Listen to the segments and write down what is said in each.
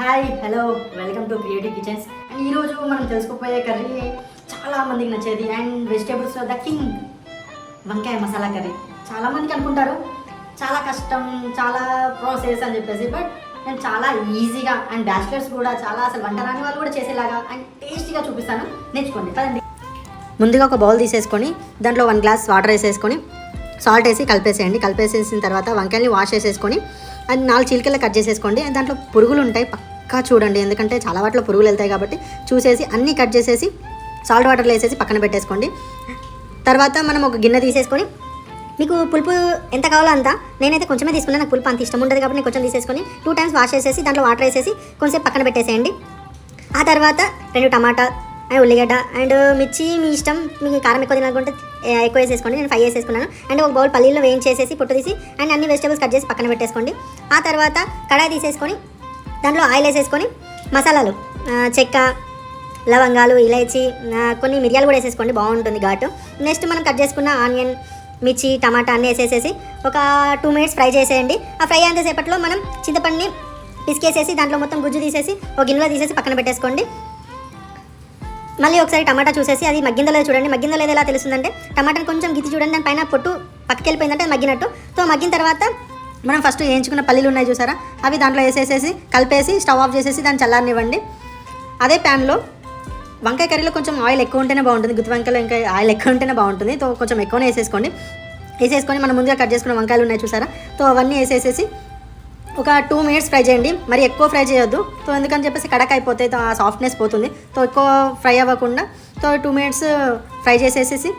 Hi hello welcome to creative kitchens and ఈరోజు మనం తెలుసుకోపోయే curry చాలా మందికి నచ్చేది. అండ్ వెజిటేబుల్స్ ద కింగ్ వంకాయ మసాలా కర్రీ. చాలా మందికి అనుకుంటారు. చాలా కష్టం చాలా ప్రాసెస్ అని చెప్పేసి బట్ నేను చాలా ఈజీగా అండ్ బ్యాచిలర్స్ కూడా చాలా అసలు వంట రాని వాళ్ళు కూడా చేసేలాగా అండ్ టేస్టీగా చూపిస్తాను. నేర్చుకోండి. కదండి ముందుగా ఒక బౌల్ తీసేసుకొని దాంట్లో వన్ గ్లాస్ వాటర్ వేసేసుకొని సాల్ట్ వేసి కలిపేసేయండి. కలిపేసేసిన తర్వాత వంకాయని వాష్ చేసేసుకొని అది నాలుగు చిలికలు కట్ చేసేసుకోండి. దాంట్లో పురుగులు ఉంటాయి. పక్కా చూడండి. ఎందుకంటే చాలా వాటిలో పురుగులు వెళ్తాయి కాబట్టి చూసేసి అన్నీ కట్ చేసేసి సాల్ట్ వాటర్లో వేసేసి పక్కన పెట్టేసుకోండి. తర్వాత మనం ఒక గిన్నె తీసేసుకొని మీకు పులుపు ఎంత కావాలో అంత నేనైతే కొంచెమే తీసుకున్నాను. నాకు పులుపు అంత ఇష్టం ఉండదు కాబట్టి నేను కొంచెం తీసేసుకొని టూ టైమ్స్ వాష్ చేసేసి దాంట్లో వాటర్ వేసేసి కొంచెంసేపు పక్కన పెట్టేసేయండి. ఆ తర్వాత రెండు టమాటా అండ్ ఉల్లిగడ్డ అండ్ మిర్చి మీ ఇష్టం మీకు కారం ఎక్కువ తినాలనుకుంటే ఎక్కువ వేసేసుకోండి. నేను ఫైవ్ వేసేసుకున్నాను. అండ్ ఒక బౌల్ పల్లీలో వేయించేసేసి పొట్టు తీసి అండ్ అన్ని వెజిటేబుల్స్ కట్ చేసి పక్కన పెట్టేసుకోండి. ఆ తర్వాత కడాయి తీసేసుకొని దాంట్లో ఆయిల్ వేసేసుకొని మసాలాలు చెక్క లవంగాలు ఇలైచి కొన్ని మిరియాలు కూడా వేసేసుకోండి బాగుంటుంది ఘాటు. నెక్స్ట్ మనం కట్ చేసుకున్న ఆనియన్ మిర్చి టమాటా అన్నీ వేసేసేసి ఒక టూ మినిట్స్ ఫ్రై చేసేయండి. ఆ ఫ్రై అంతసేపట్లో మనం చింతపండుని పిసికేసేసి దాంట్లో మొత్తం గుజ్జు తీసేసి ఒక గిన్నెలో తీసేసి పక్కన పెట్టేసుకోండి. మళ్ళీ ఒకసారి టమాటా చూసేసి అది మగ్గిందో లేదో చూడండి. మగ్గిందో లేదో ఎలా తెలుస్తుందంటే టమాటాని కొంచెం గిత్తి చూడండి దాని పైన పొట్టు పక్కకి వెళ్ళిపోయిందంటే అది మగ్గినట్టు. సో మగ్గిన తర్వాత మనం ఫస్ట్ వేయించుకున్న పల్లీలు ఉన్నాయి చూసారా? అవి దాంట్లో వేసేసేసి కలిపేసి స్టవ్ ఆఫ్ చేసేసి దాన్ని చల్లారనివ్వండి. అదే ప్యాన్లో వంకాయ కర్రీలో కొంచెం ఆయిల్ ఎక్కువ ఉంటేనే బాగుంటుంది. గుత్తి వంకాయలో ఇంకా ఆయిల్ ఎక్కువ ఉంటేనే బాగుంటుంది. తో కొంచెం ఎక్కువనే వేసేసుకోండి. వేసేసుకొని మనం ముందుగా కట్ చేసుకున్న వంకాయలు ఉన్నాయి చూసారా? తో అవన్నీ వేసేసేసి ఒక టూ మినిట్స్ ఫ్రై చేయండి. మరి ఎక్కువ ఫ్రై చేయొద్దు. సో ఎందుకని చెప్పేసి కడక్ అయిపోతే ఆ సాఫ్ట్నెస్ పోతుంది. సో ఎక్కువ ఫ్రై అవ్వకుండా సో టూ మినిట్స్ ఫ్రై చేసేసేసి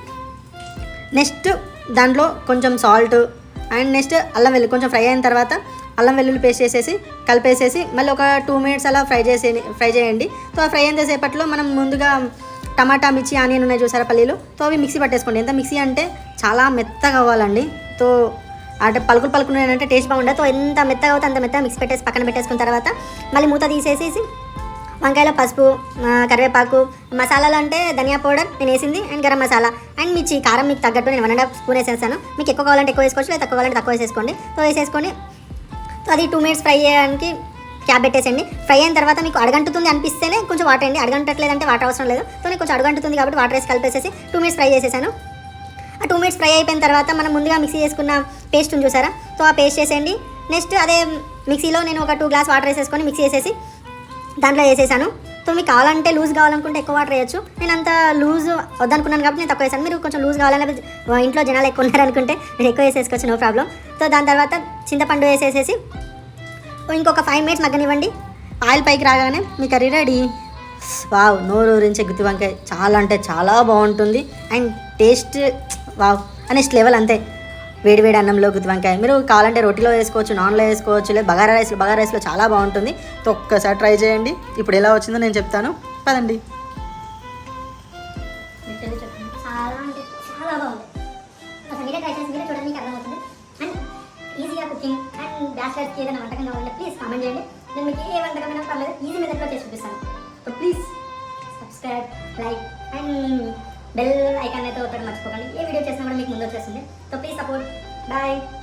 నెక్స్ట్ దాంట్లో కొంచెం సాల్ట్ అండ్ నెక్స్ట్ అల్లం వెల్లుల్లి కొంచెం ఫ్రై అయిన తర్వాత అల్లం వెల్లుల్లి పేస్ట్ చేసేసి కలిపేసేసి మళ్ళీ ఒక టూ మినిట్స్ అలా ఫ్రై చేసే ఫ్రై చేయండి. సో ఆ ఫ్రై అయిన సేపట్లో మనం ముందుగా టమాటా మిర్చి ఆనియన్ ఉన్నాయి చూసారా పల్లీలు? సో అవి మిక్సీ పట్టేసుకోండి. ఎంత మిక్సీ అంటే చాలా మెత్తగా అవ్వాలండి. సో అంటే పలుకులు పలుకులు అంటే టేస్ట్ బాగుండదు. సో ఎంత మెత్తగా అవుతే అంత మెత్తగా మిక్స్ పెట్టేసి పక్కన పెట్టేసుకున్న తర్వాత మళ్ళీ మూత తీసేసేసి వంకాయలో పసుపు కరివేపాకు మసాలాలు అంటే ధనియా పౌడర్ నేను వేసింది అండ్ గరం మసాలా. అండ్ మిర్చి కారం మీకు తగ్గట్టు నేను వన్ అండ్ హాఫ్ స్పూన్ వేసేసాను మీకు ఎక్కువ కావాలంటే ఎక్కువ వేసుకోవచ్చు లేదా తక్కువ కావాలంటే తక్కువ వేసేసుకోండి. సో వేసేసుకొని అది టూ మినిట్స్ ఫ్రై చేయడానికి క్యాబ్ పెట్టేసండి ఫ్రై అయిన తర్వాత మీకు అడగంటుతుంది అనిపిస్తేనే కొంచెం వాటర్ అండి అడగంటట్లేదంటే వాటర్ అవసరం లేదు. సో నేను కొంచెం అడగంటుతుంది కాబట్టి వాటర్ వేసి కలిపేసేసి టూ మినిట్స్ ఫ్రై చేసేసాను. ఆ టూ మినిట్స్ ఫ్రై అయిపోయిన తర్వాత మనం ముందుగా మిక్సీ చేసుకున్న పేస్ట్ ఉంది చూసారా? సో ఆ పేస్ట్ చేసేయండి. నెక్స్ట్ అదే మిక్సీలో నేను ఒక టూ గ్లాస్ వాటర్ వేసేసుకొని మిక్సీ చేసేసి దాంట్లో వేసేసాను. సో మీకు కావాలంటే లూజ్ కావాలనుకుంటే ఎక్కువ వాటర్ వేయచ్చు. నేను అంత లూజ్ వద్దనుకున్నాను కాబట్టి నేను తక్కువ వేసాను. మీరు కొంచెం లూజ్ కావాలని ఇంట్లో జనాలు ఎక్కువ ఉన్నారనుకుంటే మీరు ఎక్కువ వేసేసుకోవచ్చు నో ప్రాబ్లం. సో దాని తర్వాత చింతపండు వేసేసేసి ఇంకొక ఫైవ్ మినిట్స్ మగ్గనివ్వండి. ఆయిల్ పైకి రాగానే మీ కర్రీ రెడీ. వావ్ నోరు ఊరించే గుత్తి వంకాయ. చాలా అంటే చాలా బాగుంటుంది. And taste wow next level అంతే. వేడి వేడి అన్నంలో గుత్తి వంకాయ. మీరు కావాలంటే రొట్టెలో వేసుకోవచ్చు నాన్లో వేసుకోవచ్చు లేదు బగారా రైస్ బగారా రైస్లో చాలా బాగుంటుంది. ఒక్కసారి ట్రై చేయండి. ఇప్పుడు ఎలా వచ్చిందో నేను చెప్తాను. పదండి. ఈజీగా కుకింగ్ అండ్ బ్యాచిలర్స్కి ఏదైనా వంటకం కావాలంటే ప్లీజ్ కామెంట్ చేయండి. నేను మీకు ఏ వంటకమైనా పర్లేదు ఈజీ మెథడ్లో చేసి చూపిస్తాను. So please subscribe like and bell icon అయితే ఒకటి మర్చిపోకండి. ఏ వీడియో చేసినా కూడా మీకు ముందు వచ్చేస్తుంది. So Bye.